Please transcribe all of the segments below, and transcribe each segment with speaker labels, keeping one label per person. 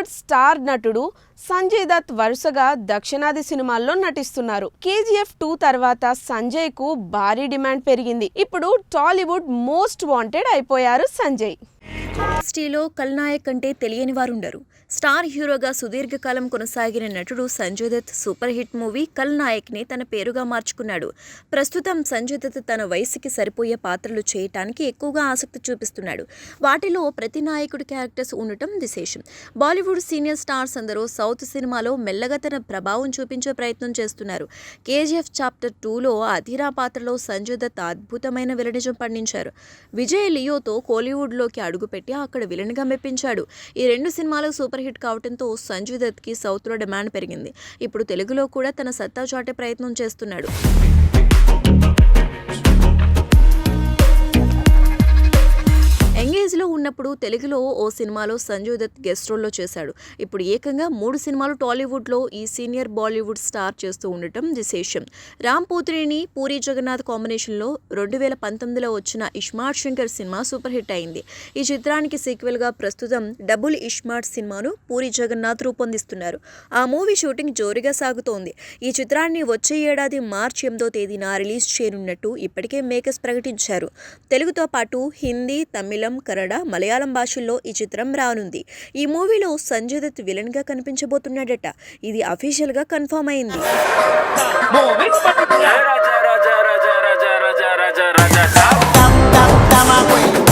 Speaker 1: Tollywood star నటుడు సంజయ్ దత్ వరుసగా దక్షిణాది సినిమాల్లో నటిస్తున్నారు. కేజీఎఫ్ టూ తర్వాత సంజయ్కు భారీ డిమాండ్ పెరిగింది. ఇప్పుడు టాలీవుడ్ మోస్ట్ వాంటెడ్ అయిపోయారు సంజయ్.
Speaker 2: ఇండస్ట్రీలో కల్నాయక్ అంటే తెలియని వారుండరు. స్టార్ హీరోగా సుదీర్ఘకాలం కొనసాగిన నటుడు Sanjay Dutt super hit movie కల్నాయక్ని తన పేరుగా మార్చుకున్నాడు. ప్రస్తుతం సంజయ్ దత్ తన వయసుకి సరిపోయే పాత్రలు చేయటానికి ఎక్కువగా ఆసక్తి చూపిస్తున్నాడు. వాటిలో ప్రతి నాయకుడి క్యారెక్టర్స్ ఉండటం విశేషం. బాలీవుడ్ సీనియర్ స్టార్స్ అందరూ సౌత్ సినిమాలో మెల్లగా తన ప్రభావం చూపించే ప్రయత్నం చేస్తున్నారు. కేజీఎఫ్ చాప్టర్ టూలో అధీరా పాత్రలో సంజయ్ దత్ అద్భుతమైన విలనిజం పండించారు. విజయ్ లియోతో కోలీవుడ్లోకి అడుగుపెట్టి అక్కడ విలన్గా మెప్పించాడు. ఈ రెండు సినిమాలు సూపర్ హిట్ కావడంతో సంజయ్ దత్కి సౌత్లో డిమాండ్ పెరిగింది. ఇప్పుడు తెలుగులో కూడా తన సత్తా చాటే ప్రయత్నం చేస్తున్నాడు. యంగేజ్లో ఉన్నప్పుడు తెలుగులో ఓ సినిమాలో సంజయ్ దత్ గెస్ట్ రోల్లో చేశాడు. ఇప్పుడు ఏకంగా మూడు సినిమాలు టాలీవుడ్లో ఈ సీనియర్ బాలీవుడ్ స్టార్ చేస్తూ ఉండటం విశేషం. రామ్ పోత్రిని పూరి జగన్నాథ్ కాంబినేషన్లో రెండు వేల పంతొమ్మిదిలో వచ్చిన ismart Shankar cinema super hit అయింది. ఈ చిత్రానికి సీక్వెల్గా ప్రస్తుతం డబుల్ ఇష్మార్ట్ సినిమాను పూరి జగన్నాథ్ రూపొందిస్తున్నారు. ఆ మూవీ షూటింగ్ జోరుగా సాగుతోంది. ఈ చిత్రాన్ని వచ్చే ఏడాది మార్చి ఎనిమిదో తేదీన రిలీజ్ చేయనున్నట్టు ఇప్పటికే మేకర్స్ ప్రకటించారు. తెలుగుతో పాటు హిందీ తమిళం కన్నడ మలయాళం భాషల్లో ఈ చిత్రం రానుంది ఈ మూవీలో సంజయ్ దత్ విలన్గా కనిపించబోతున్నాడట ఇది అఫీషియల్గా కన్ఫర్మ్ అయింది
Speaker 3: రాజా రాజా రాజా రాజా రాజా రాజా రాజా రాజా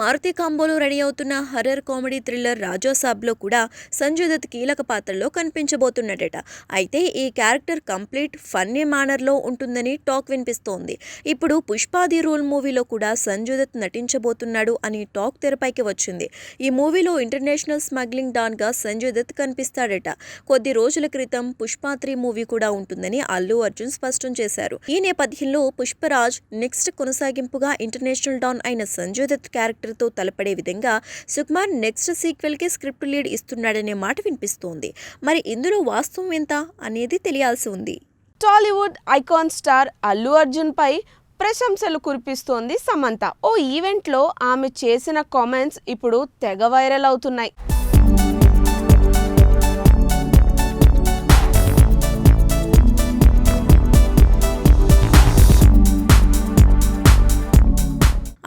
Speaker 2: మారుతి కాంబోలో రెడీ అవుతున్న హర్రర్ కామెడీ థ్రిల్లర్ రాజోసాబ్లో కూడా సంజయ్ దత్ కీలక పాత్రలో కనిపించబోతున్నాడట అయితే ఈ క్యారెక్టర్ కంప్లీట్ ఫన్నీ మేనర్లో ఉంటుందని టాక్ వినిపిస్తోంది. ఇప్పుడు పుష్పాది రూల్ మూవీలో కూడా సంజయ్ దత్ నటించబోతున్నాడు అని టాక్ తెరపైకి వచ్చింది. ఈ మూవీలో ఇంటర్నేషనల్ స్మగ్లింగ్ డాన్గా సంజయ్ దత్ కనిపిస్తాడట. కొద్ది రోజుల క్రితం పుష్ప త్రీ మూవీ కూడా ఉంటుందని అల్లు అర్జున్ స్పష్టం చేశారు. ఈ నేపథ్యంలో పుష్పరాజ్ నెక్స్ట్ కొనసాగింపుగా ఇంటర్నేషనల్ డాన్ అయిన సంజయ్ దత్ క్యారెక్టర్ క్యారెక్టర్తో తలపడే విధంగా సుకుమార్ నెక్స్ట్ సీక్వెల్కి స్క్రిప్ట్ లీడ్ ఇస్తున్నాడనే మాట వినిపిస్తోంది. మరి ఇందులో వాస్తవం ఎంత అనేది తెలియాల్సి ఉంది.
Speaker 1: టాలీవుడ్ ఐకాన్ స్టార్ అల్లు అర్జున్ పై ప్రశంసలు కురిపిస్తోంది సమంత. ఓ ఈవెంట్లో ఆమె చేసిన కామెంట్స్ ఇప్పుడు తెగ వైరల్ అవుతున్నాయి.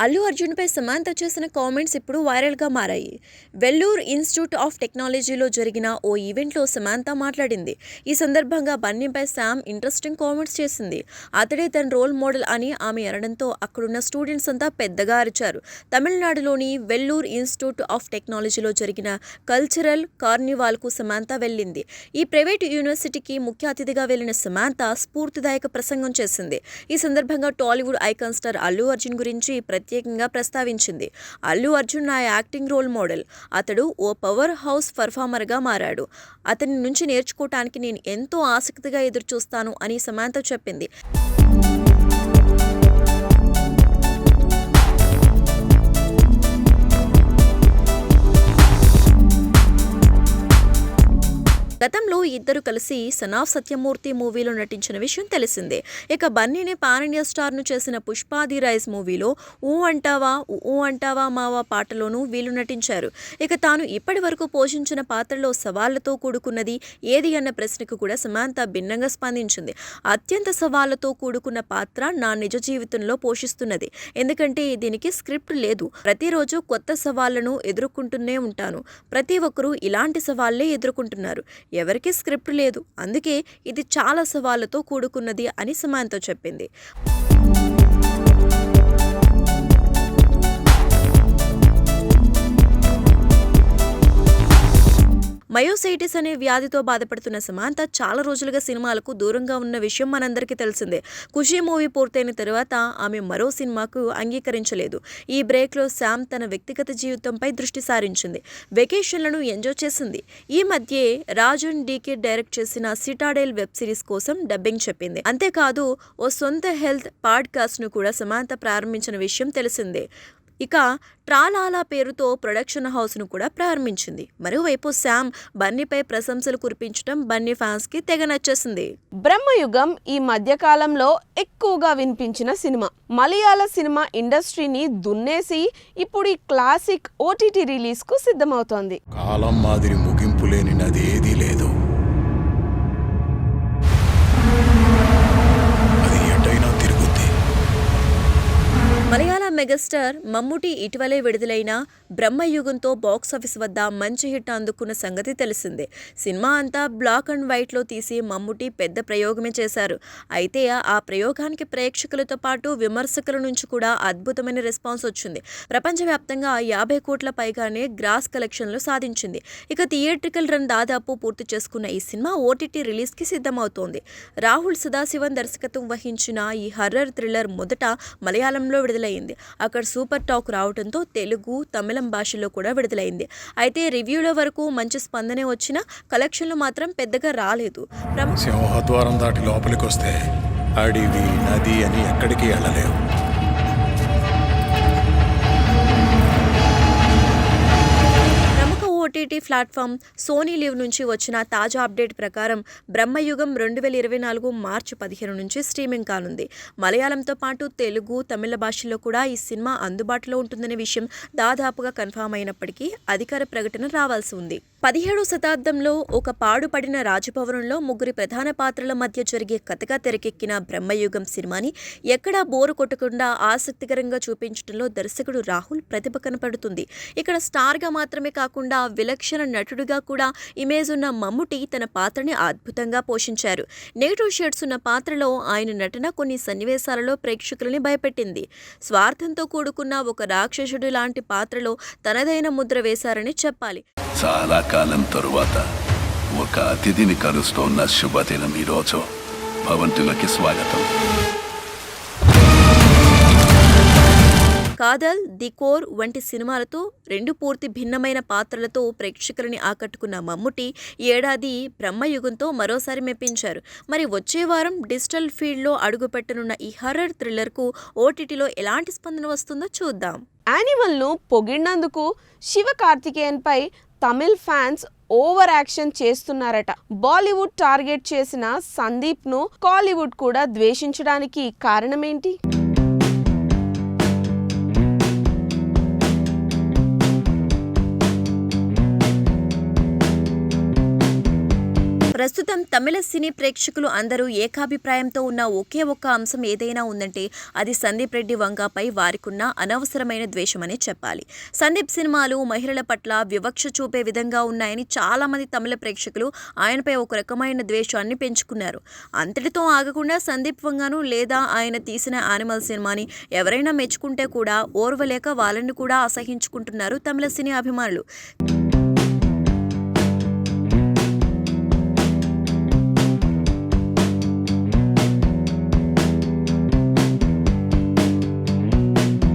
Speaker 2: అల్లు అర్జున్పై సమాంత చేసిన కామెంట్స్ ఇప్పుడు వైరల్గా మారాయి. వెల్లూర్ ఇన్స్టిట్యూట్ ఆఫ్ టెక్నాలజీలో జరిగిన ఓ ఈవెంట్లో సమాంత మాట్లాడింది. ఈ సందర్భంగా బన్నీపై శామ్ ఇంట్రెస్టింగ్ కామెంట్స్ చేసింది. అతడే తన రోల్ మోడల్ అని ఆమె అనడంతో అక్కడున్న స్టూడెంట్స్ అంతా పెద్దగా అరిచారు. తమిళనాడులోని వెల్లూర్ ఇన్స్టిట్యూట్ ఆఫ్ టెక్నాలజీలో జరిగిన కల్చరల్ కార్నివాల్కు సమాంత వెళ్ళింది. ఈ ప్రైవేట్ యూనివర్సిటీకి ముఖ్య అతిథిగా వెళ్ళిన సమాంత స్ఫూర్తిదాయక ప్రసంగం చేసింది. ఈ సందర్భంగా టాలీవుడ్ ఐకాన్ స్టార్ అల్లు అర్జున్ గురించి ప్రతి ప్రత్యేకంగా ప్రస్తావించింది. అల్లు అర్జున్ నా యాక్టింగ్ రోల్ మోడల్. అతడు ఓ పవర్ హౌస్ పర్ఫార్మర్గా మారాడు. అతని నుంచి నేర్చుకోవటానికి నేను ఎంతో ఆసక్తిగా ఎదురుచూస్తాను అని సమాంత చెప్పింది. గతంలో ఇద్దరు కలిసి సనాఫ్ సత్యమూర్తి మూవీలో నటించిన విషయం తెలిసిందే. ఇక బన్నీని పాన్ ఇండియా స్టార్ను చేసిన పుష్పాది రైస్ మూవీలో ఊ అంటావా ఊ అంటావా మావా పాటలోనూ వీళ్ళు నటించారు. ఇక తాను ఇప్పటి వరకు పోషించిన పాత్రలో సవాళ్ళతో కూడుకున్నది ఏది అన్న ప్రశ్నకు కూడా సమాంత భిన్నంగా స్పందించింది. అత్యంత సవాళ్ళతో కూడుకున్న పాత్ర నా నిజ జీవితంలో పోషిస్తున్నది. ఎందుకంటే దీనికి స్క్రిప్ట్ లేదు. ప్రతిరోజు కొత్త సవాళ్ళను ఎదుర్కొంటూనే ఉంటాను. ప్రతి ఒక్కరూ ఇలాంటి సవాళ్ళే ఎదుర్కొంటున్నారు. ఎవరికీ స్క్రిప్ట్ లేదు. అందుకే ఇది చాలా సవాళ్ళతో కూడుకున్నది అని సమాంత చెప్పింది. మయోసైటిస్ అనే వ్యాధితో బాధపడుతున్న సమాంత చాలా రోజులుగా సినిమాలకు దూరంగా ఉన్న విషయం మనందరికీ తెలిసిందే. ఖుషీ మూవీ పూర్తయిన తర్వాత ఆమె మరో సినిమాకు అంగీకరించలేదు. ఈ బ్రేక్లో శామ్ తన వ్యక్తిగత జీవితంపై దృష్టి సారించింది. వెకేషన్లను ఎంజాయ్ చేసింది. ఈ మధ్యే రాజన్ డీకే డైరెక్ట్ చేసిన సిటాడెల్ వెబ్ సిరీస్ కోసం డబ్బింగ్ చెప్పింది. అంతేకాదు ఓ సొంత హెల్త్ పాడ్కాస్ట్ను కూడా సమాంత ప్రారంభించిన విషయం తెలిసిందే. ఇక ట్రాలాలా పేరుతో ప్రొడక్షన్ హౌస్ను కూడా ప్రారంభించింది. మరోవైపు శామ్ బన్నీపై ప్రశంసలు కురిపించడం బన్నీ ఫ్యాన్స్కి తెగ నచ్చేసింది.
Speaker 1: బ్రహ్మయుగం ఈ మధ్య కాలంలో ఎక్కువగా వినిపించిన సినిమా. మలయాళ సినిమా ఇండస్ట్రీని దున్నేసి ఇప్పుడు ఈ క్లాసిక్ ఓటీటీ రిలీజ్కు సిద్ధమవుతోంది.
Speaker 4: కాలం మాదిరి ముగింపు లేని నది
Speaker 2: మెగాస్టార్ మమ్ముటి ఇటీవలే విడుదలైన బ్రహ్మయుగంతో బాక్సాఫీస్ వద్ద మంచి హిట్ అందుకున్న సంగతి తెలిసిందే. సినిమా అంతా బ్లాక్ అండ్ వైట్లో తీసి మమ్ముటి పెద్ద ప్రయోగమే చేశారు. అయితే ఆ ప్రయోగానికి ప్రేక్షకులతో పాటు విమర్శకుల నుంచి కూడా అద్భుతమైన రెస్పాన్స్ వచ్చింది. ప్రపంచవ్యాప్తంగా యాభై కోట్ల పైగానే గ్రాస్ కలెక్షన్లు సాధించింది. ఇక థియేట్రికల్ రన్ దాదాపు పూర్తి చేసుకున్న ఈ సినిమా ఓటీటీ రిలీజ్కి సిద్ధమవుతోంది. రాహుల్ సదాశివన్ దర్శకత్వం వహించిన ఈ హర్రర్ థ్రిల్లర్ మొదట మలయాళంలో విడుదలైంది. అక్కడ సూపర్ టాక్ రావడంతో తెలుగు తమిళం భాషలో కూడా విడుదలైంది. అయితే రివ్యూల వరకు మంచి స్పందనే వచ్చినా కలెక్షన్లు మాత్రం పెద్దగా రాలేదు.
Speaker 4: సింహద్వారం దాటి లోపలికి వస్తే అడివి నది అని ఎక్కడికి వెళ్ళలేవు.
Speaker 2: ఓటీటీ ప్లాట్ఫామ్ సోనీ లివ్ నుంచి వచ్చిన తాజా అప్డేట్ ప్రకారం బ్రహ్మయుగం రెండు వేల ఇరవై నాలుగు మార్చి పదిహేను నుంచి స్ట్రీమింగ్ కానుంది. మలయాళంతో పాటు తెలుగు తమిళ భాషల్లో కూడా ఈ సినిమా అందుబాటులో ఉంటుందనే విషయం దాదాపుగా కన్ఫామ్ అయినప్పటికీ అధికార ప్రకటన రావాల్సి ఉంది. పదిహేడవ శతాబ్దంలో ఒక పాడుపడిన రాజభవనంలో ముగ్గురి ప్రధాన పాత్రల మధ్య జరిగే కథగా తెరకెక్కిన బ్రహ్మయుగం సినిమాని ఎక్కడా బోరు కొట్టకుండా ఆసక్తికరంగా చూపించడంలో దర్శకుడు రాహుల్ ప్రతిభ కనపడుతుంది. ఇక్కడ స్టార్గా మాత్రమే కాకుండా విలక్షణ నటుడిగా కూడా ఇమేజ్ ఉన్న మమ్ముటి తన పాత్రని అద్భుతంగా పోషించారు. నెగిటివ్ షేడ్స్ ఉన్న పాత్రలో ఆయన నటన కొన్ని సన్నివేశాలలో ప్రేక్షకులని భయపెట్టింది. స్వార్థంతో కూడుకున్న ఒక రాక్షసుడు లాంటి పాత్రలో తనదైన ముద్ర వేశారని చెప్పాలి.
Speaker 5: చాలా కాలం తరువాత ఒక అతిథిని కలుస్తోన్న శుభదినం ఈరోజు భవంతులకి స్వాగతం.
Speaker 2: కాదల్ ది కోర్ వంటి సినిమాలతో రెండు పూర్తి భిన్నమైన పాత్రలతో ప్రేక్షకులని ఆకట్టుకున్న మమ్ముటి ఏడాది బ్రహ్మయుగంతో మరోసారి మెప్పించారు. మరి వచ్చే వారం డిజిటల్ ఫీల్డ్లో అడుగుపెట్టనున్న ఈ హర్రర్ థ్రిల్లర్కు ఓటీటీలో ఎలాంటి స్పందన వస్తుందో చూద్దాం.
Speaker 1: యానిమల్ను పొగిడినందుకు శివ కార్తికేయన్పై తమిళ్ ఫ్యాన్స్ ఓవర్ యాక్షన్ చేస్తున్నారట. బాలీవుడ్ టార్గెట్ చేసిన సందీప్ను కాలీవుడ్ కూడా ద్వేషించడానికి కారణమేంటి?
Speaker 2: ప్రస్తుతం తమిళ సినీ ప్రేక్షకులు అందరూ ఏకాభిప్రాయంతో ఉన్న ఒకే ఒక్క అంశం ఏదైనా ఉందంటే అది సందీప్ రెడ్డి వంగపై వారికున్న అనవసరమైన ద్వేషమని చెప్పాలి. సందీప్ సినిమాలు మహిళల పట్ల వివక్ష చూపే విధంగా ఉన్నాయని చాలామంది తమిళ ప్రేక్షకులు ఆయనపై ఒక రకమైన ద్వేషాన్ని పెంచుకున్నారు. అంతటితో ఆగకుండా సందీప్ వంగాను లేదా ఆయన తీసిన యానిమల్ సినిమాని ఎవరైనా మెచ్చుకుంటే కూడా ఓర్వలేక వాళ్ళని కూడా అసహించుకుంటున్నారు తమిళ సినీ అభిమానులు.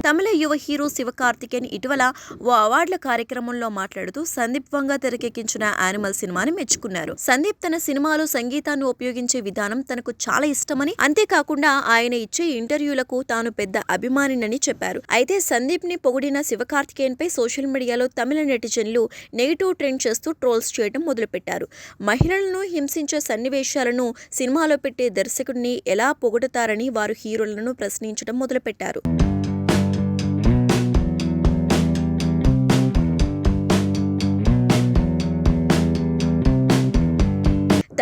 Speaker 2: తమిళ యువ హీరో శివకార్తికేయన్ ఇటీవల ఓ అవార్డుల కార్యక్రమంలో మాట్లాడుతూ సందీప్ వంగ తెరకెక్కించిన యానిమల్ సినిమాని మెచ్చుకున్నారు. సందీప్ తన సినిమాలో సంగీతాన్ని ఉపయోగించే విధానం తనకు చాలా ఇష్టమని అంతేకాకుండా ఆయన ఇచ్చే ఇంటర్వ్యూలకు తాను పెద్ద అభిమానినని చెప్పారు. అయితే సందీప్ని పొగిడిన శివకార్తికేయన్ పై సోషల్ మీడియాలో తమిళ నెటిజన్లు నెగిటివ్ ట్రెండ్ చేస్తూ ట్రోల్స్ చేయడం మొదలుపెట్టారు. మహిళలను హింసించే సన్నివేశాలను సినిమాలో పెట్టే దర్శకుడిని ఎలా పొగుడతారని వారు హీరోలను ప్రశ్నించడం మొదలుపెట్టారు.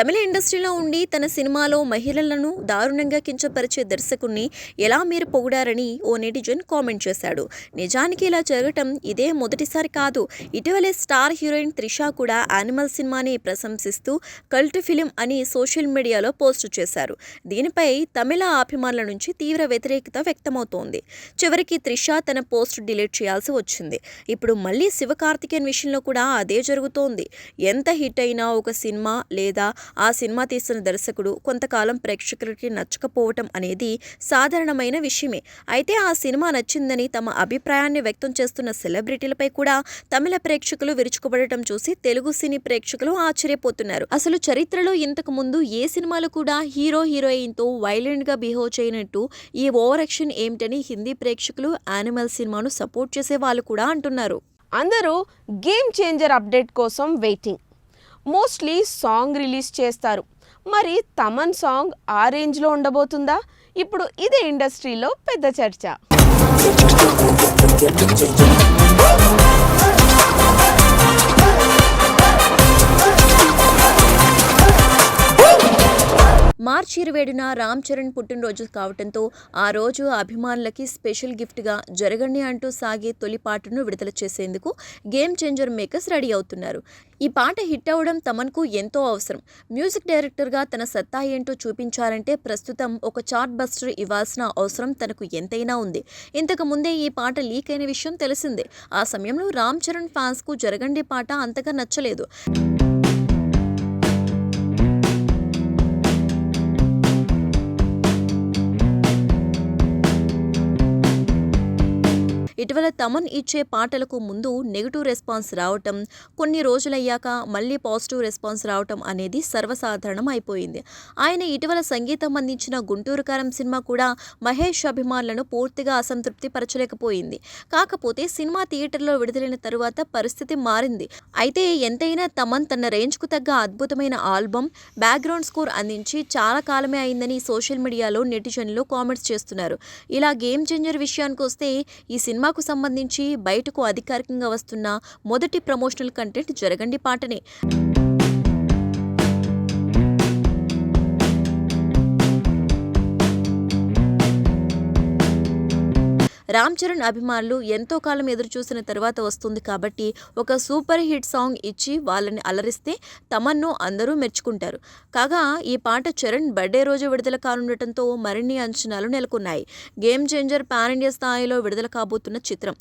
Speaker 2: తమిళ ఇండస్ట్రీలో ఉండి తన సినిమాలో మహిళలను దారుణంగా కించపరిచే దర్శకుణ్ణి ఎలా మీరు పొగిడారని ఓ నెటిజన్ కామెంట్ చేశాడు. నిజానికి ఇలా జరగటం ఇదే మొదటిసారి కాదు. ఇటీవలే స్టార్ హీరోయిన్ త్రిష కూడా యానిమల్ సినిమాని ప్రశంసిస్తూ కల్ట్ ఫిలిం అని సోషల్ మీడియాలో పోస్ట్ చేశారు. దీనిపై తమిళ అభిమానుల నుంచి తీవ్ర వ్యతిరేకత వ్యక్తమవుతోంది. చివరికి త్రిష తన పోస్ట్ డిలీట్ చేయాల్సి వచ్చింది. ఇప్పుడు మళ్ళీ శివకార్తికేయన్ విషయంలో కూడా అదే జరుగుతోంది. ఎంత హిట్ అయినా ఒక సినిమా లేదా ఆ సినిమా తీసిన దర్శకుడు కొంతకాలం ప్రేక్షకులకి నచ్చకపోవటం అనేది సాధారణమైన విషయమే. అయితే ఆ సినిమా నచ్చిందని తమ అభిప్రాయాన్ని వ్యక్తం చేస్తున్న సెలబ్రిటీలపై కూడా తమిళ ప్రేక్షకులు విరుచుకుపడటం చూసి తెలుగు సినీ ప్రేక్షకులు ఆశ్చర్యపోతున్నారు. అసలు చరిత్రలో ఇంతకు ముందు ఏ సినిమాలు కూడా హీరో హీరోయిన్తో వైలెంట్గా వైలెంట్గా బిహేవ్ చేయనట్టు ఈ ఓవర్ యాక్షన్ ఏమిటని హిందీ ప్రేక్షకులు యానిమల్ సినిమాను సపోర్ట్ చేసే వాళ్ళు కూడా అంటున్నారు.
Speaker 1: అందరూ గేమ్ చేంజర్ అప్డేట్ కోసం వెయిటింగ్. మోస్ట్లీ సాంగ్ రిలీజ్ చేస్తారు. మరి తమన్ సాంగ్ ఆ రేంజ్లో ఉండబోతుందా? ఇప్పుడు ఇదే ఇండస్ట్రీలో పెద్ద చర్చ.
Speaker 2: మార్చి ఇరవైడున రామ్ చరణ్ పుట్టినరోజు కావడంతో ఆ రోజు అభిమానులకి స్పెషల్ గిఫ్ట్గా జరగండి అంటూ సాగే తొలి పాటను విడుదల చేసేందుకు గేమ్ చేంజర్ మేకర్స్ రెడీ అవుతున్నారు. ఈ పాట హిట్ అవ్వడం తమన్కు ఎంతో అవసరం. మ్యూజిక్ డైరెక్టర్గా తన సత్తా ఏంటో చూపించాలంటే ప్రస్తుతం ఒక చార్ట్ బస్టర్ ఇవ్వాల్సిన అవసరం తనకు ఎంతైనా ఉంది. ఇంతకు ముందే ఈ పాట లీక్ అయిన విషయం తెలిసిందే. ఆ సమయంలో రామ్ చరణ్ ఫ్యాన్స్కు జరగండి పాట అంతగా నచ్చలేదు. ఇటీవల తమన్ ఇచ్చే పాటలకు ముందు నెగిటివ్ రెస్పాన్స్ రావటం కొన్ని రోజులయ్యాక మళ్ళీ పాజిటివ్ రెస్పాన్స్ రావటం అనేది సర్వసాధారణం అయిపోయింది. ఆయన ఇటీవల సంగీతం అందించిన గుంటూరు కారం సినిమా కూడా మహేష్ అభిమానులను పూర్తిగా అసంతృప్తి పరచలేకపోయింది కాకపోతే సినిమా థియేటర్లో విడుదలైన తరువాత పరిస్థితి మారింది. అయితే ఎంతైనా తమన్ తన రేంజ్కు తగ్గ అద్భుతమైన ఆల్బమ్ బ్యాక్గ్రౌండ్ స్కోర్ అందించి చాలా కాలమే అయిందని సోషల్ మీడియాలో నెటిజన్లు కామెంట్స్ చేస్తున్నారు. ఇలా గేమ్ చేంజర్ విషయానికి వస్తే ఈ సినిమా సినిమాకు సంబంధించి బయటకు అధికారికంగా వస్తున్న మొదటి ప్రమోషనల్ కంటెంట్ జరగండి పాటనే. రామ్ చరణ్ అభిమానులు ఎంతో కాలం ఎదురుచూసిన తర్వాత వస్తుంది కాబట్టి ఒక సూపర్ హిట్ సాంగ్ ఇచ్చి వాళ్ళని అలరిస్తే తమన్ను అందరూ మెచ్చుకుంటారు. కాగా ఈ పాట చరణ్ బర్త్డే రోజు విడుదల కానుండటంతో మరిన్ని అంచనాలు నెలకొన్నాయి. గేమ్ చేంజర్ పాన్ ఇండియా స్థాయిలో విడుదల కాబోతున్న చిత్రం.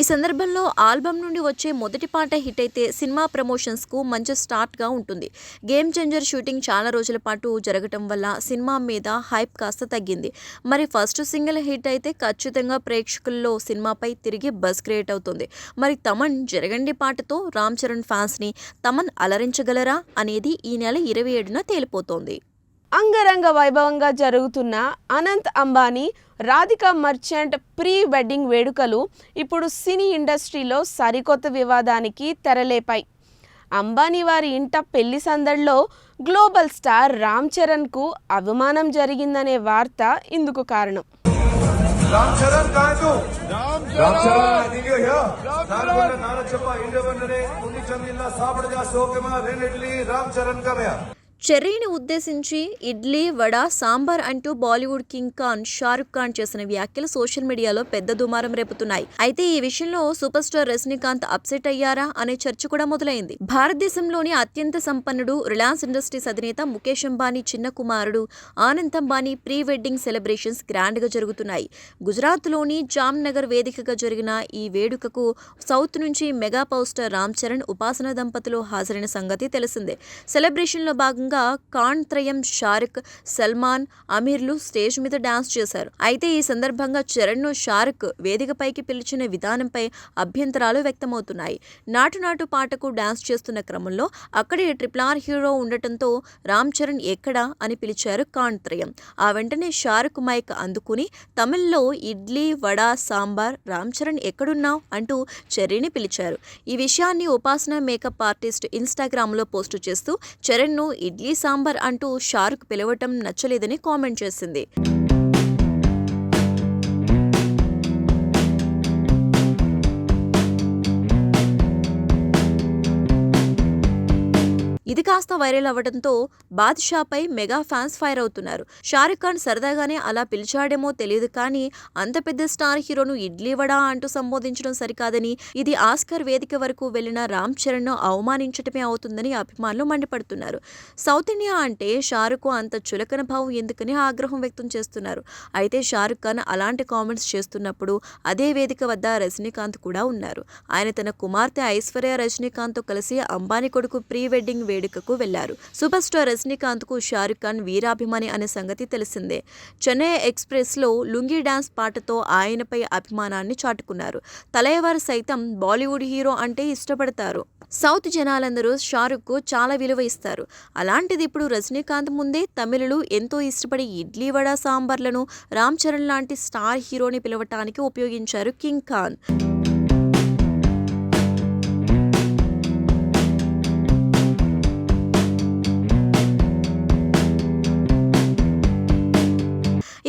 Speaker 2: ఈ సందర్భంలో ఆల్బమ్ నుండి వచ్చే మొదటి పాట హిట్ అయితే సినిమా ప్రమోషన్స్కు మంచి స్టార్ట్గా ఉంటుంది. గేమ్ చేంజర్ షూటింగ్ చాలా రోజుల పాటు జరగటం వల్ల సినిమా మీద హైప్ కాస్త తగ్గింది. మరి ఫస్ట్ సింగిల్ హిట్ అయితే ఖచ్చితంగా ప్రేక్షకుల్లో సినిమాపై తిరిగి బస్ క్రియేట్ అవుతుంది. మరి తమన్ జరగండి పాటతో రామ్ చరణ్ ఫ్యాన్స్ని తమన్ అలరించగలరా అనేది ఈ నెల ఇరవై ఏడున తేలిపోతోంది.
Speaker 1: అంగరంగ వైభవంగా జరుగుతున్న Anant Ambani Radhika merchant pre wedding వేడుకలు ఇప్పుడు సినీ ఇండస్ట్రీలో సరికొత్త వివాదానికి తెరలేపాయి అంబానీ వారి ఇంట పెళ్లి సందడిలో గ్లోబల్ స్టార్ రామ్ చరణ్కు అవమానం జరిగిందనే వార్త ఇందుకు కారణం
Speaker 6: రామ్ చరణ్ కాదు రామ్ చరణ్ ಈಗ ನಾನು ನಾನು చెప్ప ఇండియా ಬಂದರೆ ಉನ್ನಿ ಚಂದಿಲ್ಲ ಸಾಬಡ ಜಾಸ್ತಿ ಓಕೆಮಾ రెండు ఇడ్లీ రామ్ చరణ్ కమయా
Speaker 2: చెర్రీని ఉద్దేశించి ఇడ్లీ వడ సాంబార్ అంటూ బాలీవుడ్ కింగ్ ఖాన్ షారుఖ్ ఖాన్ చేసిన వ్యాఖ్యలు సోషల్ మీడియాలో పెద్ద దుమారం రేపుతున్నాయి. అయితే ఈ విషయంలో సూపర్ స్టార్ రజనీకాంత్ అప్సెట్ అయ్యారా అనే చర్చ కూడా మొదలైంది. భారతదేశంలోని అత్యంత సంపన్నుడు రిలయన్స్ ఇండస్ట్రీస్ అధినేత ముఖేష్ అంబానీ చిన్న కుమారుడు Anand Ambani pre wedding celebrations గ్రాండ్గా జరుగుతున్నాయి. గుజరాత్లోని జామ్నగర్ వేదికగా జరిగిన ఈ వేడుకకు సౌత్ నుంచి mega power star Ram Charan Upasana దంపతులు హాజరైన సంగతి తెలిసిందే. సెలబ్రేషన్లో భాగంగా ఖాన్ త్రయం షారుక్ సల్మాన్ అమీర్లు స్టేజ్ మీద డాన్స్ చేశారు. అయితే ఈ సందర్భంగా చరణ్ను షారుక్ వేదికపైకి పిలిచిన విధానంపై అభ్యంతరాలు వ్యక్తమవుతున్నాయి. నాటు నాటు పాటకు డాన్స్ చేస్తున్న క్రమంలో అక్కడే ట్రిపుల్ ఆర్ హీరో ఉండటంతో రామ్ చరణ్ ఎక్కడా అని పిలిచారు ఖాన్ త్రయం. ఆ వెంటనే షారుఖ్ మైక్ అందుకుని తమిళ్ళో ఇడ్లీ వడ సాంబార్ రామ్ చరణ్ ఎక్కడున్నావు అంటూ చెర్రీని పిలిచారు. ఈ విషయాన్ని ఉపాసన మేకప్ ఆర్టిస్ట్ ఇన్స్టాగ్రామ్లో పోస్టు చేస్తూ చరణ్ను ఇడ్లీ సాంబార్ అంటూ షారుక్ పిలవటం నచ్చలేదని కామెంట్ చేసింది. ఇది కాస్త వైరల్ అవ్వడంతో బాద్షాపై మెగా ఫ్యాన్స్ ఫైర్ అవుతున్నారు. షారుఖ్ ఖాన్ సరదాగానే అలా పిలిచాడేమో తెలియదు కానీ అంత పెద్ద స్టార్ హీరోను ఇడ్లీ వడా అంటూ సంబోధించడం సరికాదని ఇది ఆస్కర్ వేదిక వరకు వెళ్ళిన రామ్ చరణ్ను అవమానించటమే అవుతుందని అభిమానులు మండిపడుతున్నారు. సౌత్ ఇండియా అంటే షారుఖ్ అంత చులకన భావం ఎందుకని ఆగ్రహం వ్యక్తం చేస్తున్నారు. అయితే షారుఖ్ ఖాన్ అలాంటి కామెంట్స్ చేస్తున్నప్పుడు అదే వేదిక వద్ద రజనీకాంత్ కూడా ఉన్నారు. ఆయన తన కుమార్తె ఐశ్వర్య రజనీకాంత్తో కలిసి అంబానీ కొడుకు ప్రీ వెడ్డింగ్ వేడు వేడుకకు వెళ్ళారు. సూపర్ స్టార్ రజనీకాంత్కు షారుఖ్ ఖాన్ వీరాభిమాని అనే సంగతి తెలిసిందే. చెన్నై ఎక్స్ప్రెస్లో లుంగీ డాన్స్ పాటతో ఆయనపై అభిమానాన్ని చాటుకున్నారు. తలయవారు సైతం బాలీవుడ్ హీరో అంటే ఇష్టపడతారు. సౌత్ జనాలందరూ షారుఖ్కు చాలా విలువ ఇస్తారు. అలాంటిది ఇప్పుడు రజనీకాంత్ ముందే తమిళులు ఎంతో ఇష్టపడి ఇడ్లీ వడ సాంబార్లను రామ్ చరణ్ లాంటి స్టార్ హీరోని పిలవటానికి ఉపయోగించారు కింగ్ ఖాన్.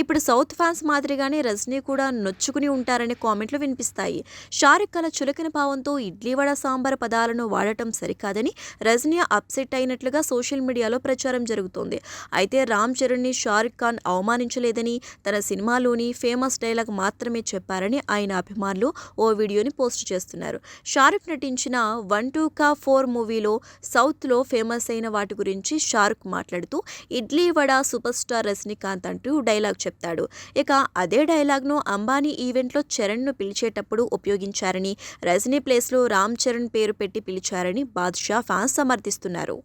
Speaker 2: ఇప్పుడు సౌత్ ఫ్యాన్స్ మాదిరిగానే రజనీ కూడా నొచ్చుకుని ఉంటారనే కామెంట్లు వినిపిస్తాయి. షారుఖ్ అలా చులకన భావంతో ఇడ్లీ వడ సాంబార్ పదాలను వాడటం సరికాదని రజనీ అప్సెట్ అయినట్లుగా సోషల్ మీడియాలో ప్రచారం జరుగుతోంది. అయితే రామ్ చరణ్ని షారుఖ్ ఖాన్ అవమానించలేదని తన సినిమాలోని ఫేమస్ డైలాగ్ మాత్రమే చెప్పారని ఆయన అభిమానులు ఓ వీడియోని పోస్ట్ చేస్తున్నారు. షారుఖ్ నటించిన వన్ టూ కా ఫోర్ మూవీలో సౌత్లో ఫేమస్ అయిన వాటి గురించి షారుఖ్ మాట్లాడుతూ ఇడ్లీ వడ సూపర్ స్టార్ రజనీకాంత్ అంటూ డైలాగ్ చెప్తాడు. ఇక అదే డైలాగ్ను అంబానీ ఈవెంట్లో చరణ్ను పిలిచేటప్పుడు ఉపయోగించారని రజనీ ప్లేస్లో రామ్ చరణ్ పేరు పెట్టి పిలిచారని బాద్షా ఫ్యాన్స్ సమర్థిస్తున్నారు.